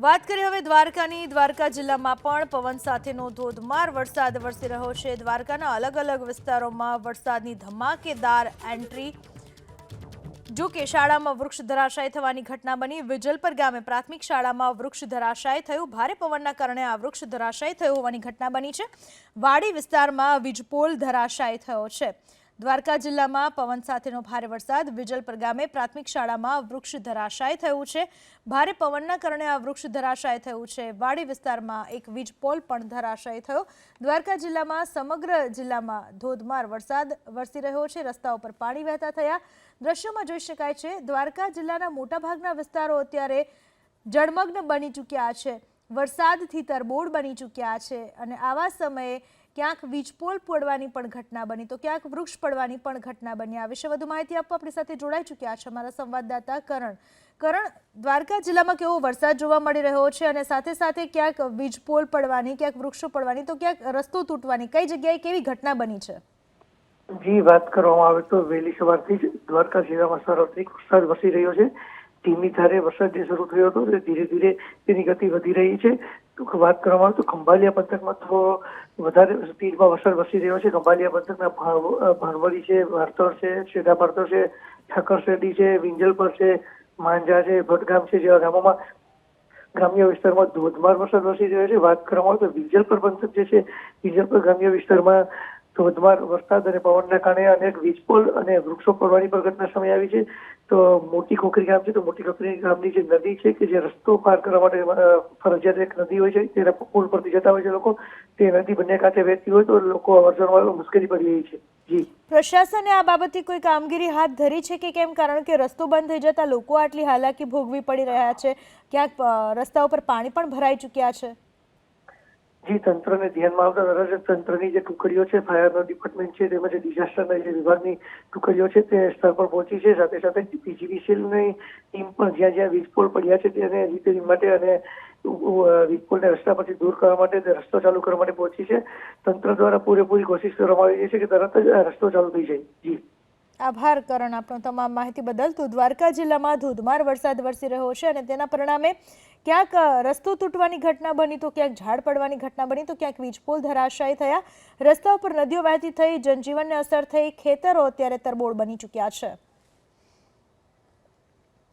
વાત કરીએ હવે દ્વારકાની. દ્વારકા જિલ્લામાં પણ પવન સાથેનો ધોધમાર વરસાદ વરસી રહ્યો છે. દ્વારકાના અલગ અલગ વિસ્તારોમાં વરસાદની ધમાકેદાર એન્ટ્રી. જો કે શાળામાં વૃક્ષ ધરાશાય થવાની ઘટના બની. વિજલપર ગામે પ્રાથમિક શાળામાં વૃક્ષ ધરાશાય થયું. ભારે પવનના કારણે આ વૃક્ષ ધરાશાય થયું હોવાની ઘટના બની છે. વાડી વિસ્તારમાં વીજપોલ ધરાશાય થયો છે. દ્વારકા જિલ્લામાં પવન સાથેનો ભારે વરસાદ. વિજલપર ગામે પ્રાથમિક શાળામાં વૃક્ષ ધરાશાય થયું છે. ભારે પવનના કારણે આ વૃક્ષ ધરાશાય થયું છે. વાડી વિસ્તારમાં એક વીજ પોલ પણ ધરાશાય થયો. દ્વારકા જિલ્લામાં સમગ્ર જિલ્લામાં ધોધમાર વરસાદ વરસી રહ્યો છે. રસ્તા ઉપર પાણી વહેતા થયા. દ્રશ્યોમાં જોઈ શકાય છે, દ્વારકા જિલ્લાના મોટાભાગના વિસ્તારો અત્યારે જળમગ્ન બની ચૂક્યા છે. વરસાદથી તરબોળ બની ચૂક્યા છે અને આવા સમયે ક્યાંક વીજપોલ પડવાની પણ ઘટના બની, તો ક્યાંક વૃક્ષ પડવાની પણ ઘટના બની. આ વિશે વધુ માહિતી આપવા આપણી સાથે જોડાઈ ચૂક્યા છે અમારા સંવાદદાતા કરણ. કરણ, દ્વારકા જિલ્લામાં કેવો વરસાદ જોવા મળી રહ્યો છે અને સાથે સાથે ક્યાંક વીજપોલ પડવાની, ક્યાંક વૃક્ષો પડવાની, તો ક્યાંક રસ્તો તૂટવાની, કઈ જગ્યાએ કેવી ઘટના બની છે? જી, વાત કરવામાં આવે તો વહેલી સવારથી જ દ્વારકા જિલ્લામાં સર્વાધિક વરસાદ વસી રહ્યો છે. ધીમી ધારે વરસાદ જે શરૂ થયો હતો ધીરે ધીરે તેની ગતિ વધી રહી છે. વાત કરવામાં તો ખંભાલિયા પંથકમાં તો વધારે સ્પીડમાં વરસાદ વસી રહ્યો છે. ખંભાલિયા પંથકના ભાણવડી છે ભારતર છે શેઢા ભારતર છે, ઠાકર શેરડી છે, વિંજલપર છે, માંજા છે, ભટગામ છે જેવા ગામોમાં ગ્રામ્ય વિસ્તારમાં ધોધમાર વરસાદ વસી રહ્યો છે. વાત કરવામાં આવે તો વિંજલપર પંથક જે છે, વિંજલપર ગ્રામ્ય વિસ્તારમાં ધોધમાર વરસાદ અને પવનના કારણે અનેક વીજપોલ અને વૃક્ષો પડવાની પણ ઘટના સામે આવી છે. તો મોટી ખોખરી ગામ છે, તો મોટી ખોખરી ગામની જે નદી છે કે જે રસ્તો પાર કરવા માટે ફરજિયાત એક નદી હોય છે, તેના પુલ પરથી જતા હોય છે લોકો. તે નદી બંને કાંઠે વહેતી હોય તો લોકો અવર મુશ્કેલી પડી રહી છે. જી. પ્રશાસને આ બાબતે કોઈ કામગીરી હાથ ધરી છે કે કેમ? કારણ કે રસ્તો બંધ થઈ જતા લોકો આટલી હાલાકી ભોગવી પડી રહ્યા છે. ક્યાંક રસ્તા ઉપર પાણી પણ ભરાઈ ચૂક્યા છે. જી તંત્રને ધ્યાનમાં આવતા તરત તંત્રની જે ટુકડીઓ છે, ફાયરનો ડિપાર્ટમેન્ટ છે, તેમજ ડિઝાસ્ટરના જે વિભાગની ટુકડીઓ છે, તે સ્થળ પર પહોંચી છે. સાથે સાથે પીજીવીસીએલની ટીમ પણ જ્યાં જ્યાં વીજપોલ પડ્યા છે, તેને રિપેરિંગ માટે અને વીજપોલને રસ્તા પરથી દૂર કરવા માટે રસ્તો ચાલુ કરવા માટે પહોંચી છે. તંત્ર દ્વારા પૂરેપૂરી કોશિશ કરવામાં આવી છે કે તરત જ રસ્તો ચાલુ થઈ જાય. જી. આભાર કરણ આપણો તમામ માહિતી બદલ. તો દ્વારકા જિલ્લામાં ધોધમાર વરસાદ વરસી રહ્યો છે અને તેના પરિણામે ક્યાંક રસ્તો તૂટવાની ઘટના બની, તો ક્યાંક ઝાડ પડવાની ઘટના બની, તો ક્યાંક વીજપોલ ધરાશાયી થયા. રસ્તા ઉપર નદીઓ વહેતી થઈ, જનજીવનને અસર થઈ, ખેતરો અત્યારે તરબોળ બની ચૂક્યા છે.